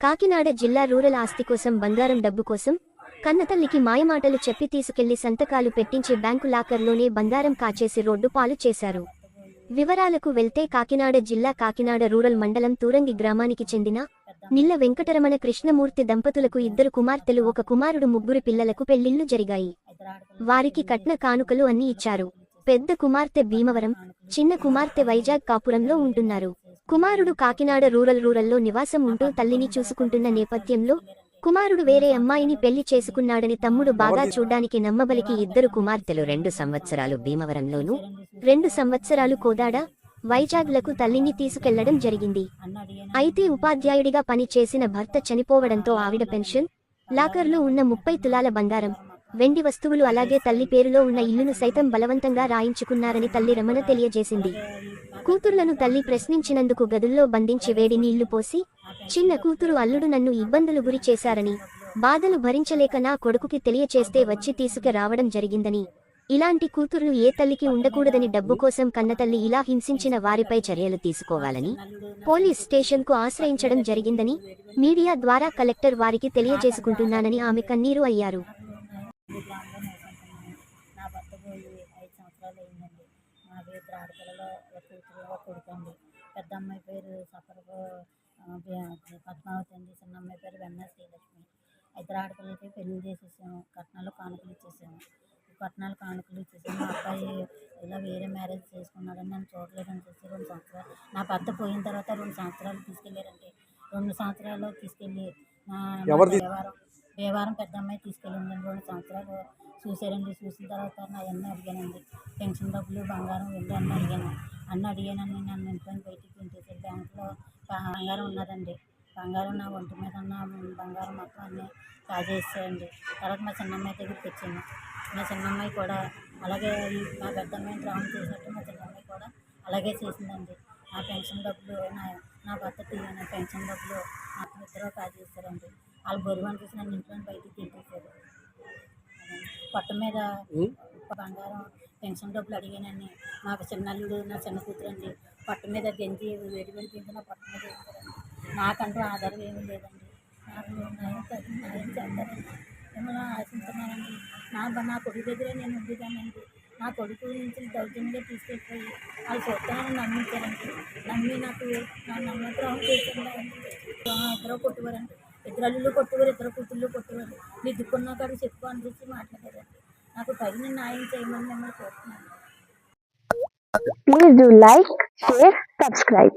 కాకినాడ జిల్లా రూరల్ ఆస్తి కోసం బంగారం డబ్బు కోసం కన్నతల్లికి మాయమాటలు చెప్పి తీసుకెళ్ళి సంతకాలు పెట్టించి బ్యాంకు లాకర్లోనే బంగారం కాచేసి రోడ్డు పాలు చేశారు. వివరాలకు వెళ్తే కాకినాడ జిల్లా కాకినాడ రూరల్ మండలం తూరంగి గ్రామానికి చెందిన నిల్ల వెంకటరమణ కృష్ణమూర్తి దంపతులకు ఇద్దరు కుమార్తెలు ఒక కుమారుడు ముగ్గురు పిల్లలకు పెళ్ళిళ్ళు జరిగాయి. వారికి కట్న కానుకలు అన్ని ఇచ్చారు. పెద్ద కుమార్తె భీమవరం చిన్న కుమార్తె వైజాగ్ కాపురంలో ఉంటున్నారు. కుమారుడు కాకినాడ రూరల్ రూరల్లో నివాసం ఉంటూ తల్లిని చూసుకుంటున్న నేపథ్యంలో కుమారుడు వేరే అమ్మాయిని పెళ్ళి చేసుకున్నాడని తమ్ముడు బాగా చూడ్డానికి నమ్మబలికి ఇద్దరు కుమార్తెలు రెండు సంవత్సరాలు భీమవరంలోనూ రెండు సంవత్సరాలు కోదాడ వైజాగ్లకు తల్లిని తీసుకెళ్ళడం జరిగింది. అయితే ఉపాధ్యాయుడిగా పని చేసిన భర్త చనిపోవడంతో ఆవిడ పెన్షన్ లాకర్లో ఉన్న ముప్పై తులాల బంగారం వెండి వస్తువులు అలాగే తల్లి పేరులో ఉన్న ఇల్లును సైతం బలవంతంగా రాయించుకున్నారని తల్లి రమణ తెలియజేసింది. కూతుర్లను తల్లి ప్రశ్నించినందుకు గదుల్లో బంధించి వేడి నీళ్ళు పోసి చిన్న కూతురు అల్లుడు నన్ను ఇబ్బందులు గురి చేశారని బాధలు భరించలేక నా కొడుకుకి తెలియచేస్తే వచ్చి తీసుకురావడం జరిగిందని. ఇలాంటి కూతుర్లు ఏ తల్లికి ఉండకూడదని డబ్బు కోసం కన్నతల్లి ఇలా హింసించిన వారిపై చర్యలు తీసుకోవాలని పోలీస్ స్టేషన్కు ఆశ్రయించడం జరిగిందని మీడియా ద్వారా కలెక్టర్ వారికి తెలియజేసుకుంటున్నానని ఆమె కన్నీరు అయ్యారు. గ్రామంలో నివసించున్నాను నా భర్త పోయి ఐదు సంవత్సరాలు అయిందండి. నాకు ఇద్దరు ఆడపిల్లలు ఒక కూతురు ఒక కొడుకు అండి పెద్ద అమ్మాయి పేరు సఫరపు పద్మావతి అండి. చిన్న అమ్మాయి పేరు వెన్న శ్రీలక్ష్మి. ఇద్దరు ఆడపిల్లలకి పెళ్ళి చేసేసాము. కట్నాలు కానుకలు ఇచ్చేసాము. కట్నాలు కానుకలు ఇచ్చేసాము మా అబ్బాయి ఇలా వేరే మ్యారేజ్ చేసుకున్నాడని నన్ను చూడలేదని చెప్పి రెండు సంవత్సరాలు నా భర్త పోయిన తర్వాత రెండు సంవత్సరాలు తీసుకెళ్ళారండి. రెండు సంవత్సరాలు తీసుకెళ్ళి నా తీ- దేవారం పెద్ద అమ్మాయి తీసుకెళ్ళిందండి రెండు సంవత్సరాలు. చూశారండి చూసిన తర్వాత అవన్నీ అడిగానండి పెన్షన్ డబ్బులు బంగారం వెళ్ళి అన్నీ అడిగాను. అన్నీ అడిగానని నన్ను ఇంట్లో బయటికి తింటేసారు బ్యాంకులో బంగారం ఉన్నదండి. బంగారం నా ఒంటి మీద ఉన్న బంగారం మొత్తం అన్నీ కాజేసాయండి తర్వాత మా చిన్నమ్మాయి దగ్గరికి వచ్చాను. మా చిన్నమ్మాయి కూడా అలాగే మా పెద్ద అమ్మాయిని ద్రోహం చేసినట్టు మా చిన్నమ్మాయి కూడా అలాగే చేసిందండి. నా పెన్షన్ డబ్బులు నా నా భర్త నా పెన్షన్ డబ్బులు నాకు ఇద్దరు కాజేస్తారండి వాళ్ళు బరువు అనిపిస్తే నన్ను ఇంట్లో బయటికి తింటేశారు పొట్ట మీద? బంగారం పెన్షన్ డబ్బులు అడిగానని మా చిన్నల్లుడు నా చిన్న కూతురు అండి పొట్ట మీద గెంజి వేడి వేడి గింజ నా పొట్ట మీద నాకంటూ ఆధారం ఏమీ లేదండి. నాకు మిమ్మల్ని ఆశించున్నానండి. నా నా కొడుకు దగ్గరే నేను ఉండేదానండి. నా కొడుకు నుంచి దౌర్జన్యంగా తీసుకెళ్ళిపోయి వాళ్ళు చూస్తానని నమ్మించారండి. నమ్మి నాకు నా నమ్మద్రోహం చేసిందండి ఇద్దరు కొట్టువారండి ఇద్దరు అల్లుళ్ళు కొట్టుకోరు ఇద్దరు కూతుళ్ళు కొట్టుకోరు మీ దిక్కున్న కాడికి చెప్పు అని చెప్పి మాట్లాడారండి. నాకు తగిన న్యాయం చేయమని మిమ్మల్ని కోరుతున్నాను. Please do like, share, subscribe.